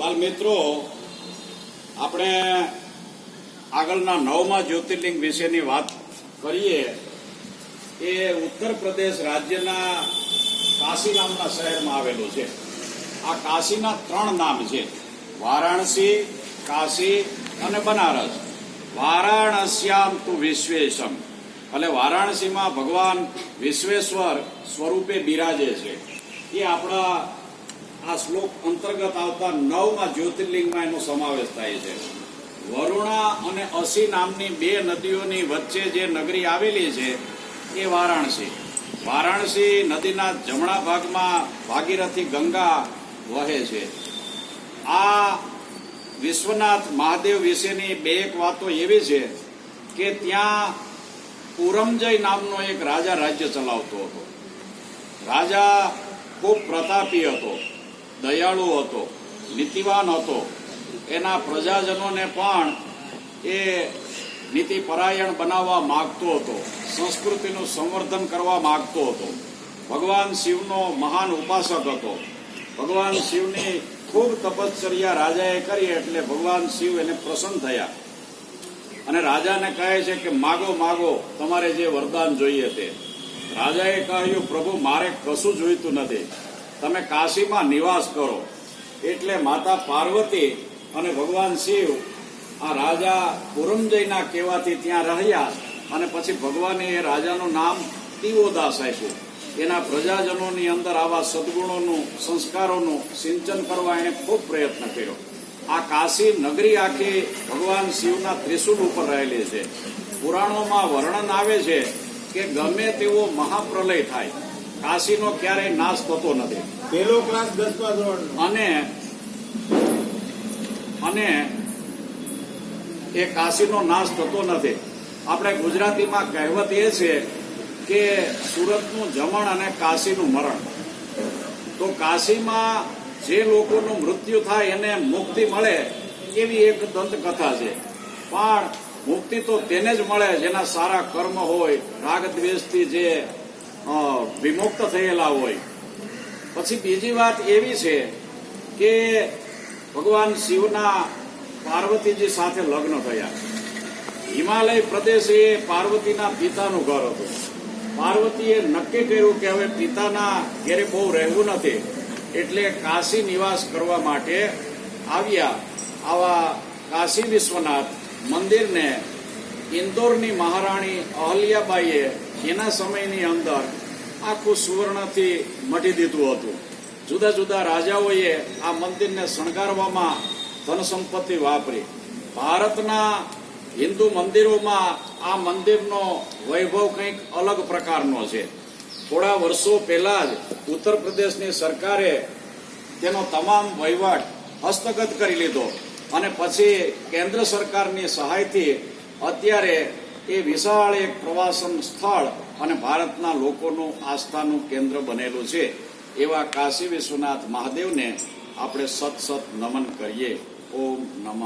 બાલ મિત્રો, આપણે આગળના નવમા જ્યોતિર્લિંગ વિશેની વાત કરીએ. એ ઉત્તર પ્રદેશ રાજ્યના કાશી નામના શહેરમાં આવેલું છે. આ કાશીના ત્રણ નામ છે. વારાણસી, કાશી અને બનારસ. વારાણસ્યામ તુ વિશ્વેશમ. એટલે વારાણસીમાં ભગવાન વિશ્વેશ્વર સ્વરૂપે બિરાજે છે. એ આપણા આ શ્લોક અંતર્ગત આવતા નવમાં જ્યોતિર્લિંગમાં એનો સમાવેશ થાય છે. વરુણા અને અસી નામની બે નદીઓની વચ્ચે જે નગરી આવેલી છે, એ વારાણસી. વારાણસી નદીના જમણા ભાગમાં ભાગીરથી ગંગા વહે છે. આ વિશ્વનાથ મહાદેવ વિશેની બે એક વાતો એવી છે કે ત્યાં પુરમજય નામનો એક રાજા રાજ્ય ચલાવતો હતો. રાજા ખૂબ પ્રતાપી હતો. દયાળુ હતો, નીતિવાન હતો. એના પ્રજાજનોને પણ એ નીતિપરાયણ બનાવવા માગતો હતો, સંસ્કૃતિનું સંવર્ધન કરવા માગતો હતો. ભગવાન શિવનો મહાન ઉપાસક હતો. ભગવાન શિવની ખૂબ તપશ્ચર્યા રાજાએ કરી એટલે ભગવાન શિવ એને પ્રસન્ન થયા. અને રાજાને કહે છે કે, માગો માગો, તમારે જે વરદાન જોઈએ તે. રાજાએ કહ્યું, પ્રભુ, મારે કશું જોઈતું નથી. તમે કાશીમાં નિવાસ કરો. એટલે માતા પાર્વતી અને ભગવાન શિવ આ રાજા પુરમજયના કહેવાથી ત્યાં રહ્યા અને પછી ભગવાને એ રાજાનું નામ તિવોદાસ આપ્યું. એના પ્રજાજનોની અંદર આવા સદગુણોનું, સંસ્કારોનું સિંચન કરવા એણે ખૂબ પ્રયત્ન કર્યો. આ કાશી નગરી આખી ભગવાન શિવના ત્રિશુલ ઉપર રહેલી છે. પુરાણોમાં વર્ણન આવે છે કે ગમે તેવો મહાપ્રલય થાય. કાશીનો ક્યારેય નાશ થતો નથી. પેલો ક્લાસ દસમા ધોરણ અને અને એ કાશીનો નાશ થતો નથી. આપણે ગુજરાતીમાં કહેવત એ છે કે સુરતનું જમણ અને કાશીનું મરણ. તો કાશીમાં જે લોકોનું મૃત્યુ થાય એને મુક્તિ મળે એવી એક દંતકથા છે. પણ મુક્તિ તો તેને જ મળે જેના સારા કર્મ હોય રાગ દ્વેષથી જે વિમુક્ત થયેલા હોય. પછી બીજી વાત એવી છે કે ભગવાન શિવના પાર્વતીજી સાથે લગ્ન થયા. હિમાલય પ્રદેશ એ પાર્વતીના પિતાનું ઘર હતું. પાર્વતીએ નક્કી કર્યું કે હવે પિતાના ઘેરે બહુ રહેવું નથી, એટલે કાશી નિવાસ કરવા માટે આવ્યા. આવા કાશી વિશ્વનાથ મંદિરને ઇન્દોરની મહારાણી અહલ્યાબાઈએ એના સમયની અંદર આખું સુવર્ણથી મટી દીધું હતું. જુદા જુદા રાજાઓએ આ મંદિરને શણગારવામાં ધન સંપત્તિ વાપરી. ભારતના હિન્દુ મંદિરોમાં આ મંદિરનો વૈભવ કંઈક અલગ પ્રકારનો છે. થોડા વર્ષો પહેલા જ ઉત્તર પ્રદેશની સરકારે તેનો તમામ વહીવટ હસ્તગત કરી લીધો અને પછી કેન્દ્ર સરકારની સહાયથી અત્યારે એ વિશાળ એક પ્રવાસન સ્થળ અને ભારતના લોકોનું આસ્થાનું કેન્દ્ર બનેલું છે. એવા કાશી વિશ્વનાથ મહાદેવને આપણે સત સત નમન કરીએ. ઓમ નમઃ.